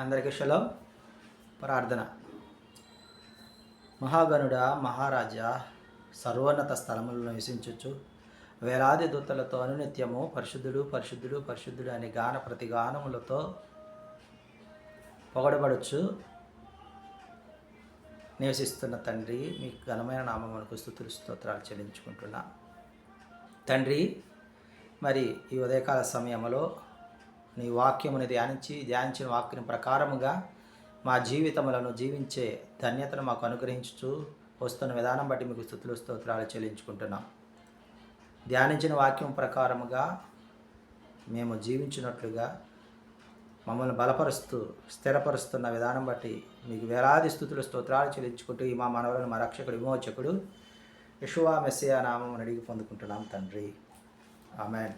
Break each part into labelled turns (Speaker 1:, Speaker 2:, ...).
Speaker 1: అందరికీ శలో ప్రార్థన. మహాగణుడ మహారాజా సర్వోన్నత స్థలములను నివసించవచ్చు వేలాది దూతలతో అనునిత్యము పరిశుద్ధుడు పరిశుద్ధుడు పరిశుద్ధుడు అనే గాన ప్రతి గానములతో పొగడబడచ్చు నివసిస్తున్న తండ్రి మీకు ఘనమైన నామమునకు స్థుతులు స్తోత్రాలు చెల్లించుకుంటున్నా. తండ్రి మరి ఈ ఉదయకాల సమయంలో నీ వాక్యముని ధ్యానించి ధ్యానించిన వాక్యం ప్రకారముగా మా జీవితములను జీవించే ధన్యతను మాకు అనుగ్రహించుచు వస్తున్న విధానం బట్టి మీకు స్థుతులు స్తోత్రాలు చెల్లించుకుంటున్నాం. ధ్యానించిన వాక్యం ప్రకారముగా మేము జీవించినట్లుగా మమ్మల్ని బలపరుస్తూ స్థిరపరుస్తున్న విధానం బట్టి మీకు వేలాది స్థుతులు స్తోత్రాలు చెల్లించుకుంటూ ఈ మా మనవలను మా రక్షకుడు విమోచకుడు యశువా మెస్సియా నామం అడిగి పొందుకుంటున్నాం తండ్రి. ఆమెన్.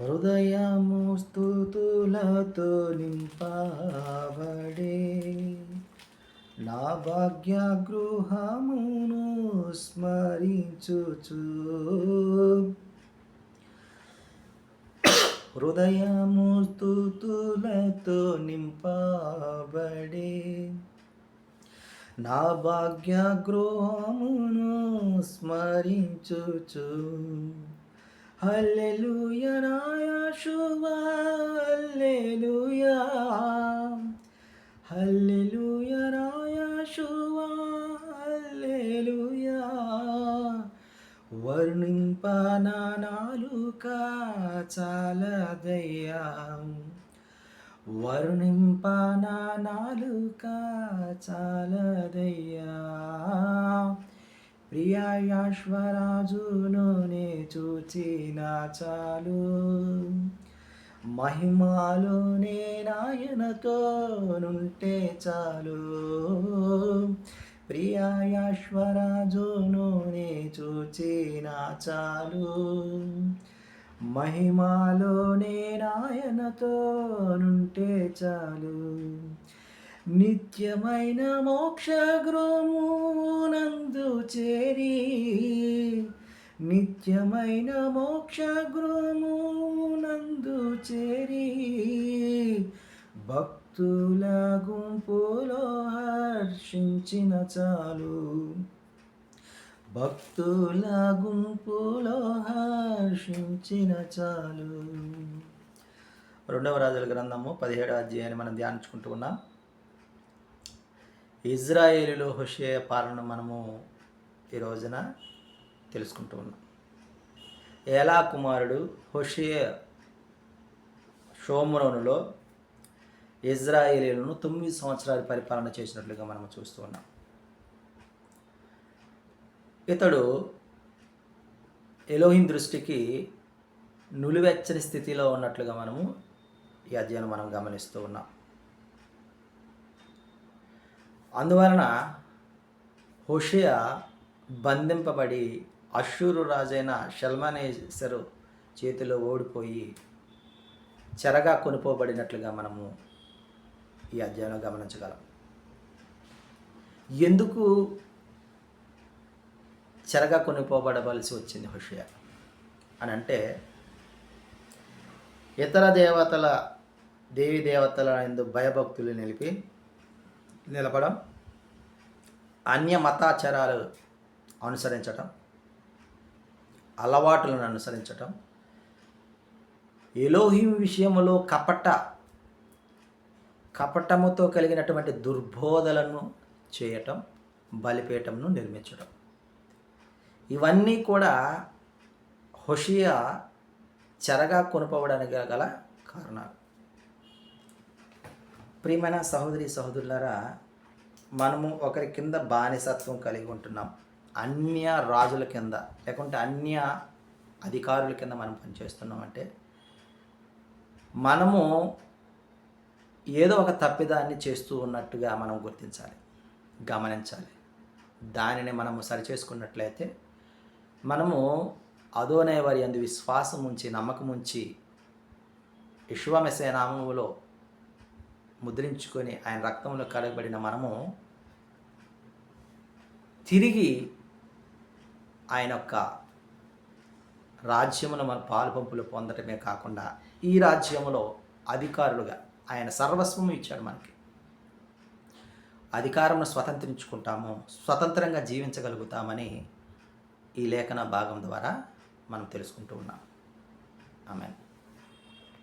Speaker 1: హృదయము స్థుతులతో నింపబడే నా భాగ్య గృహమును స్మరించుచు. హృదయము స్థుతులతో నింపబడే నా భాగ్య గృహమును స్మరించుచు. హల్లెలూయ నాయాశువా హల్లెలూయా హల్లెలూయ నాయాశువా హల్లెలూయా వర్ణింపనా చాలదయ్యా వర్ణింపానాలుక చాలదయ్యా ప్రియాశ్వరాజును నే చూచిన చాలు. మహిమాలు నే నాయనతో నుంటే చాలు. ప్రియాశ్వరాజును నే చూచిన చాలు. మహిమాలోనే నాయనతో నుంటే చాలు. నిత్యమైన మోక్ష గృహమునందు చేరి నిత్యమైన మోక్ష గృహమునందు చేరి భక్తుల గుంపులో హర్షించిన చాలు. భక్తుల గుంపులో హర్షించిన చాలు. రెండవ రాజుల గ్రంథము పదిహేడవ అధ్యాయాన్ని మనం ధ్యానించుకుంటూ ఉన్నాం. ఇజ్రాయేలులో హుషే పాలన మనము ఈ రోజున తెలుసుకుంటూ ఉన్నాం. ఏలా కుమారుడు హుషే షోమురోనులో ఇజ్రాయేలీలను తొమ్మిది సంవత్సరాలు పరిపాలన చేసినట్లుగా మనం చూస్తూ ఉన్నాం. ఇతడు ఎలోహిన్ దృష్టికి నులివెచ్చని స్థితిలో ఉన్నట్లుగా మనము ఈ అధ్యయనం మనం గమనిస్తూ ఉన్నాం. అందువలన హోషియ బంధింపబడి అశ్షూరు రాజైన షల్మనేశ్వరు చేతిలో ఓడిపోయి చెరగా కొనుపోబడినట్లుగా మనము ఈ అధ్యాయంలో గమనించగలం. ఎందుకు చెరగా కొనిపోబడవలసి వచ్చింది హుషయ? అని అంటే ఇతర దేవతల దేవి దేవతల ఎందు భయభక్తులు నిలిపి నిలపడం అన్య మతాచారాలు అనుసరించటం అలవాటులను అనుసరించటం ఎలోహిం విషయంలో కపట కపటముతో కలిగినటువంటి దుర్బోధలను చేయటం బలిపీఠంను నిర్మించడం ఇవన్నీ కూడా హుషియా చెరగా కొనుకోవడానికి గల కారణాలు. ప్రియమైన సహోదరి సహోదరులారా మనము ఒకరి కింద బానిసత్వం కలిగి ఉంటున్నాం. అన్య రాజుల కింద లేకుంటే అన్య అధికారుల కింద మనం పనిచేస్తున్నాం అంటే మనము ఏదో ఒక తప్పిదాన్ని చేస్తూ ఉన్నట్టుగా మనం గుర్తించాలి గమనించాలి. దానిని మనము సరిచేసుకున్నట్లయితే మనము అదోనే వారి అందు విశ్వాసం ఉంచి నమ్మకం ఉంచి విశ్వమెసే నామములో ముద్రించుకొని ఆయన రక్తంలో కడగబడిన మనము తిరిగి ఆయన యొక్క రాజ్యమును మన పాలు పంపులు పొందటమే కాకుండా ఈ రాజ్యములో అధికారులుగా ఆయన సర్వస్వము ఇచ్చాడు మనకి. అధికారమును స్వతంత్రించుకుంటాము స్వతంత్రంగా జీవించగలుగుతామని ఈ లేఖన భాగం ద్వారా మనం తెలుసుకుంటూ ఉన్నాం. ఆమెను.